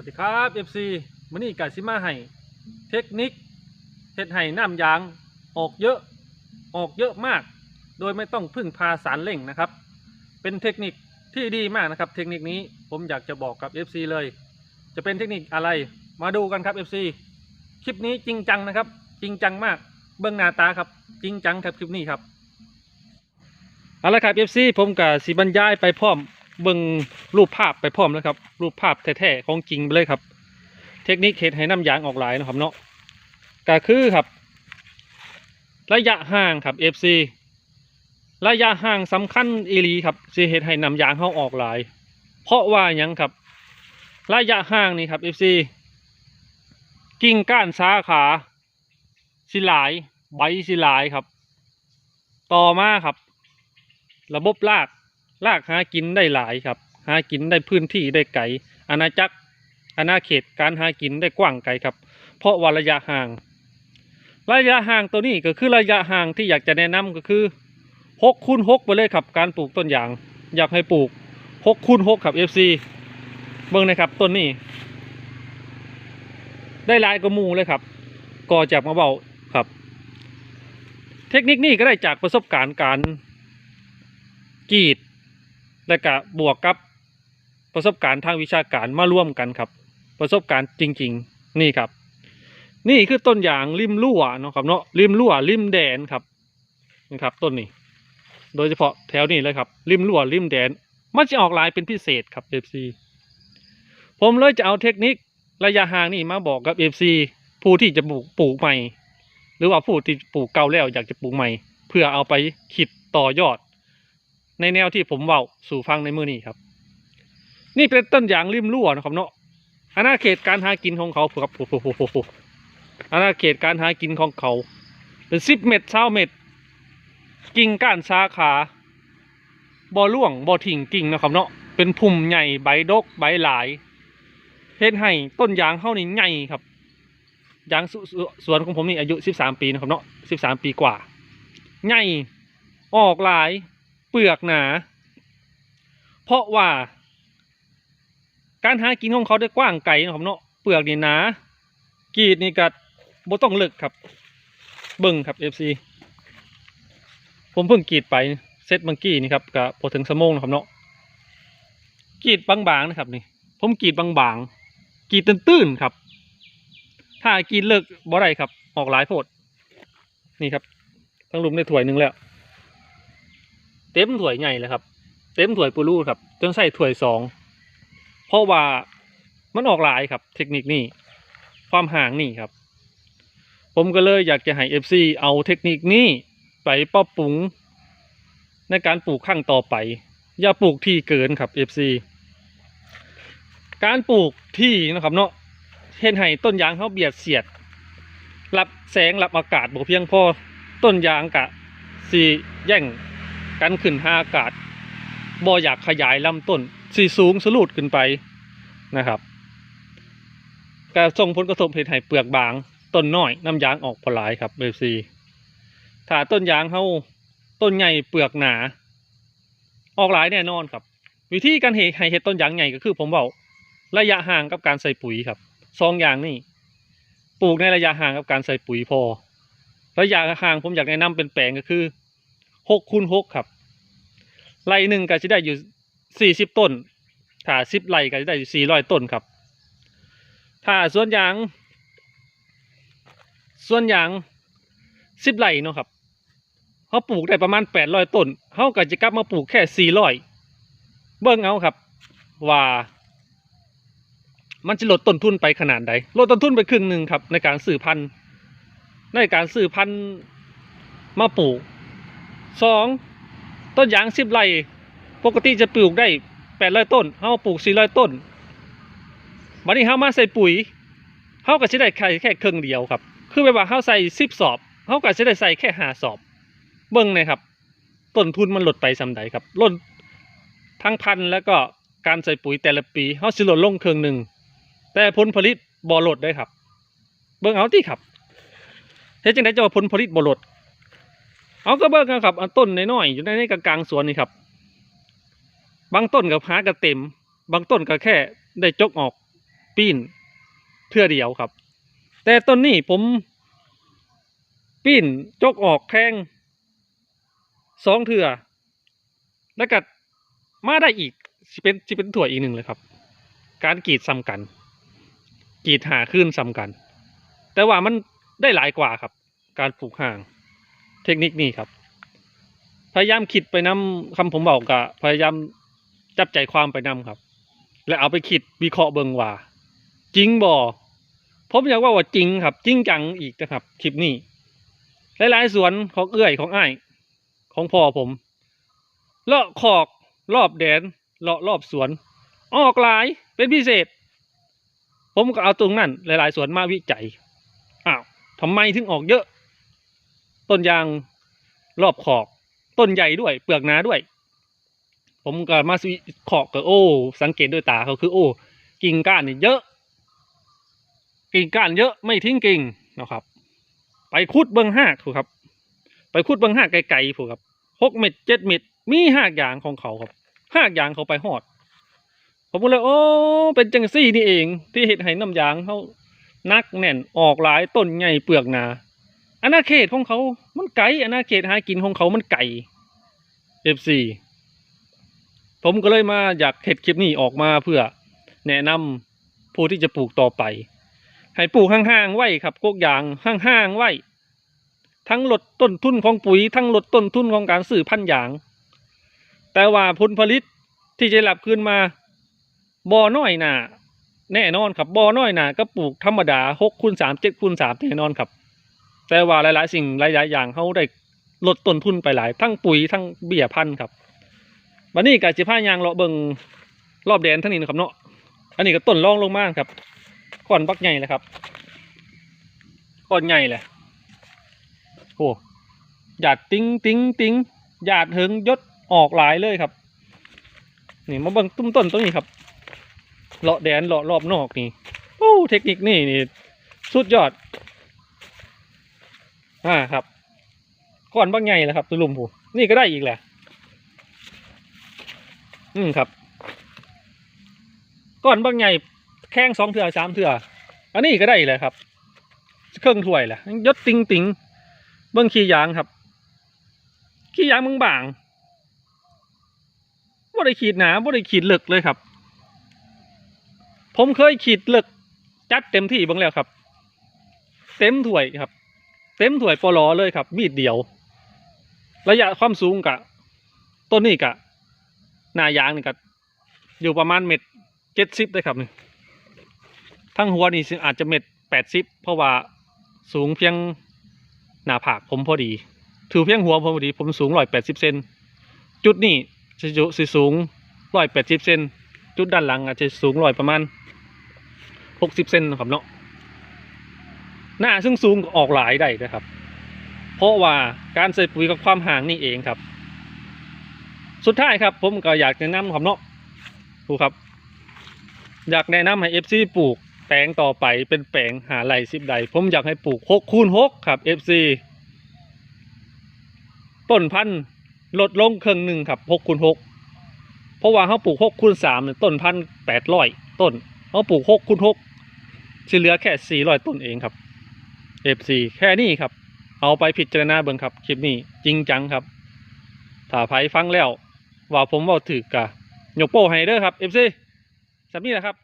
วัสดีครับ FC มื้อนี้กาสิมาให้เทคนิคเฮ็ดให้น้ำยางออกเยอะออกเยอะมาก โดยไม่ต้องพึ่งพาสารเร่งนะครับ เป็นเทคนิคที่ดีมากนะครับ เทคนิคนี้ผมอยากจะบอกกับ FC เลย จะเป็นเทคนิคอะไรมาดูกันครับ FC คลิปนี้จริงจังนะครับ จริงจังมากเบื้องหน้าตาครับ จริงจังครับคลิปนี้ครับเอาละครับ FC ผมกับสีบรรยายไปพร้อม เบิ่งรูปภาพไปพร้อมแล้วครับ รูปภาพแท้ๆของจริงไปเลยครับ เทคนิคเฮ็ดให้น้ำยางออกหลายนะครับเนาะก็คือครับ ระยะห่างครับ FC ระยะห่างสำคัญอีหลีครับสิเฮ็ดให้น้ำยางเฮาออกหลาย เพราะว่ายังครับ ระยะห่างนี่ครับ FC กิ่งก้านสาขาสิหลายใบสิหลายครับ ต่อมาครับ ระบบราก รากหากินได้หลายครับ หากินได้พื้นที่ได้ไกลอาณาจักรอาณาเขตการหากินได้กว้างไกลครับ เพราะว่าระยะห่าง ระยะห่างตัวนี้ก็คือระยะห่างที่อยากจะแนะนำก็คือหกคูณหกไปเลยครับ การปลูกต้นยาง อยากให้ปลูกหกคูณหกครับ FC เบิ่งนะครับต้นนี้ ได้ลายกว่าหมูเลยครับก่อจากมาเบาครับ เทคนิคนี้ก็ได้จากประสบการณ์การกรีด และก็บวกกับประสบการณ์ทางวิชาการมาร่วมกันครับ ประสบการณ์จริง ๆ นี่ครับ นี่คือต้นยางริมรั่วเนาะครับเนาะริมรั่วริมแดนครับนี่ครับ ต้นนี้ โดยเฉพาะแถวนี้เลยครับริมรั่วริมแดน มันจะออกลายเป็นพิเศษครับ FC ผมเลยจะเอาเทคนิคระยะห่างนี่มาบอกกับ FC ผู้ที่จะปลูกปลูกใหม่ หรือว่าผู้ที่ปลูกเก่าแล้วอยากจะปลูกใหม่ เพื่อเอาไปคิดต่อยอด ในแนวที่ผมเว้าสู่ฟังในมือนี้ครับ นี่เป็นต้นยางริมรั่วนะครับเนาะอาณาเขตการหากินของเขาครับโอ้โหอาณาเขตการหากินของเขา เป็นสิบเม็ดเช้าเม็ดกิ่งก้านสาขาบ่อล่วงบ่อถิ่งกิ่งนะครับเนาะเป็นพุ่มใหญ่ใบดกใบหลายเฮ็ดให้ต้นยางเข้านี่ใหญ่ครับยางสสสวนของผมนี่อายุสิบสามปีนะครับเนาะสิบสามปีกว่า ใหญ่ ออกหลาย เปลือกหนา เพราะว่า การหากินของเขาได้กว้างไกลนะครับเนาะเปลือกนี่หนากรีดนี่กัดบ่ต้องเลึกครับ เบิ่งครับ FC ผมเพิ่งกรีดไปเซตเมื่อกี้นี่ครับกับพอถึงสมองนะครับเนาะกรีดบางๆนะครับนี่ ผมกรีดบางๆกรีดตื้นๆครับ ถ้ากรีดเลิกบ่ได้ครับ ออกหลายโพดนี่ครับทั้งลุมได้ถ้วยหนึ่งแล้ว เต็มถ้วยใหญ่เลยครับ เต็มถ้วยปูรูครับจนใส่ถ้วยสองเพราะว่ามันออกหลายครับ เทคนิคนี้ความห่างนี่ครับ ผมก็เลยอยากจะให้เอฟซีเอาเทคนิคนี้ไปปรับปรุงในการปลูกข้างต่อไป อย่าปลูกที่เกินครับเอฟซีการปลูกที่นะครับเนาะเห็นให้ต้นยางเขาเบียดเสียด รับแสงรับอากาศบ่เพียงพอต้นยางกะสีแย่ง กันขึ้นหาอากาศบ่อยากขยายลำต้นสีสูงสลูดขึ้นไปนะครับก็ส่งผลกระทบเหตุให้เปลือกบางต้นน้อยน้ำยางออกผลายครับเบซีถ้าต้นยางเขาต้นใหญ่เปลือกหนา ออกหลายแน่นอนครับ วิธีการเหให้เห็ดต้นยางใหญ่ก็คือผมบอกระยะห่างกับการใส่ปุ๋ยครับสองอยางนี่ปลูกในระยะห่างกับการใส่ปุ๋ยพอระยะห่างผมอยากแนะนำเป็นแปลงก็คือ หกคูณหกครับไร่หนึ่งก็จะได้อยู่สี่สิบต้น ถ้าสิบไร่ก็จะได้อยู่สี่ร้อยต้นครับ ถ้าส่วนยางส่วนยางสิบไร่เนาะครับเขาปลูกได้ประมาณแปดร้อยต้นเขาก็จะกลับมาปลูกแค่สี่ร้อยเบิ่งเอาครับ ว่า มันจะลดต้นทุนไปขนาดใดลดต้นทุนไปครึ่งหนึ่งครับ ในการสื่อพันธุ์ในการสื่อพันธุ์มาปลูก สองต้นยางสิบไร่ปกติจะปลูกได้แปดร้อยต้นเขาปลูกสี่ร้อยต้นวันนี้เขามาใส่ปุ๋ยเขาก็จะได้แค่แค่ครึ่งเดียวครับ คือแบบว่าเขาใส่สิบสอบเขาก็จะได้ใส่แค่ห้าสอบ เบิ้งเลยครับต้นทุนมันลดไปสำใดครับลดทั้งพันแล้วก็การใส่ปุ๋ยแต่ละปีเขาสิลดลงครึ่งหนึ่งแต่ผลผลิตบ่ลดได้ครับ เบิ้งเอาที่ครับเฮ็ดจังไดจะว่าผลผลิตบ่ลด เอาก็เบิ่งกันครับอันต้นน้อยๆอยู่ในกลางๆสวนนี่ครับ บางต้นกับหากระเต็ม บางต้นก็แค่ได้จกออกปีนเทื่อเดียวครับ แต่ต้นนี้ผมปีนจกออกแข้งสองเทื่อแล้วก็มาได้อีกสิเป็นสิเป็นถั่วอีกหนึ่งเลยครับ การกรีดซ้ำกัน กรีดหาขึ้นซ้ำกัน แต่ว่ามันได้หลายกว่าครับ การปลูกห่าง เทคนิคนี้ครับ พยายามคิดไปนำคำผมบอกกะพยายามจับใจความไปนำครับ และเอาไปคิดวิเคราะห์เบิงว่า จริงบ่ผมอยากว่าว่าจริงครับ จริงจังอีกนะครับ คลิปนี้หลายๆสวนของเอื้อยของอ้ายของพ่อผมเลาะขอกรอบแดนเลาะรอบสวน ออกหลายเป็นพิเศษ ผมก็เอาตรงนั้นหลาย ๆ สวนมาวิจัยอ้าวทำไมถึงออกเยอะ ต้นยางรอบขอกต้นใหญ่ด้วย เปลือกหนาด้วย ผมก็มาวิขอกก็โอ้ สังเกตด้วยตาเขาคือ โอ้ กิ่งก้านนี่เยอะ กิ่งก้านเยอะไม่ทิ้งกิ่งนะครับ ไปคุดเบิ้องห้าถูกครับ ไปคุดเบิ้องห้าไกลๆถูกครับหกเม็ดเจ็ดเม็ดมีห้ากยางของเขาครับห้ากยางเขาไปหอด ผมก็เลย โอ้ เป็นจังซี่นี่เอง ที่เห็ดให้น้ำยางเขานักแน่นออกหลายต้นใหญ่เปลือกหนา อาณาเขตของเขา มันไกลอาณาเขตหากินของเขามันไก่เอฟซีผมก็เลยมาอยากเห็ดคลิปนี้ออกมาเพื่อแนะนำผู้ที่จะปลูกต่อไป ให้ปลูกห่างๆไว้ครับพวกอย่างห่างๆไว้ ทั้งลดต้นทุนของปุ๋ย ทั้งลดต้นทุนของการซื้อพันธุ์ยาง แต่ว่าผลผลิตที่จะรับคืนมาบ่อน้อยหนาแน่นอนครับบ่อน้อยหนาก็ปลูกธรรมดาหกคูณสามเจ็ดคูณสามแน่นอนครับ แต่ว่าหลาย ๆ สิ่งหลาย ๆ อย่างเขาได้ลดต้นทุนไปหลาย ทั้งปุ๋ยทั้งเบี้ยพันธุ์ครับวันนี้กับจิผ้ายางเลาะเบิงรอบแดนทั้งนี้นะครับเนาะอันนี้ก็ต้นรองลงมากครับก่อนบักใหญ่เลยครับก่อนใหญ่เลยโอ้หยาดติ้งติ้งติ้งหยาดเหิงยศออกหลายเลยครับ นี่มาเบิ่งตุ้มต้นต้นนี้ครับเลาะแดนเลาะรอบนอกนี่โอ้เทคนิคนี่นี่สุดยอด อ่าครับก้อนบางใหญ่แหละครับตุลุมผูนี่ก็ได้อีกแหละ อืมครับก้อนบางใหญ่แข้งสองเถื่อสามเถื่ออันนี้ก็ได้อีกแหละครับ เครื่องถ้วยแหละยศติงติงเบิ้งขี้ยางครับ ขี้ยางมึงบางบ่ได้ขีดหนาบ่ได้ขีดลึกเลยครับ ผมเคยขีดลึกจัดเต็มที่บ้างแล้วครับ เต็มถ้วยครับ เต็มถ้วยปลอเลยครับ มีดเดียว ระยะความสูงกะต้นนี้กะหน้ายางนี่กะอยู่ประมาณเม็ดเจ็ดสิบเลยครับนี่ทั้งหัวนี่สิอาจจะเม็ดแปดสิบเพราะว่าสูงเพียงหน้าผากผมพอดี ถือเพียงหัวผมพอดี ผมสูงร้อยแปดสิบเซนจุดนี้จะสิสูงร้อยแปดสิบเซนจุดด้านหลังอาจจะสูงร้อยประมาณหกสิบเซนครับเนาะ หน้าซึ่งสูงออกหลายได้นะครับ เพราะว่าการใส่ปุ๋ยกับความห่างนี่เองครับ สุดท้ายครับ ผมก็อยากแนะนำครับเนาะดูครับ อยากแนะนำให้เอฟซีปลูกแปลงต่อไปเป็นแปลงหาไหลสิบใด ผมอยากให้ปลูกหกคูณหกครับเอฟซีต้นพันธุ์ลดลงครึ่งหนึ่งครับหกคูณหกเพราะว่าเขาปลูกหกคูณสามต้นพันธุ์แปดร้อยต้นเขาปลูกหกคูณหกที่เหลือแค่สี่ร้อยต้นเองครับ F4 แค่นี้ครับ เอาไปพิจารณาเบิ่งครับ คลิปนี้จริงจังครับ ถ้าไผฟังแล้ว ว่าผมว่าถือกะยกโป้ให้เด้อครับ FC สำนี้แหละครับ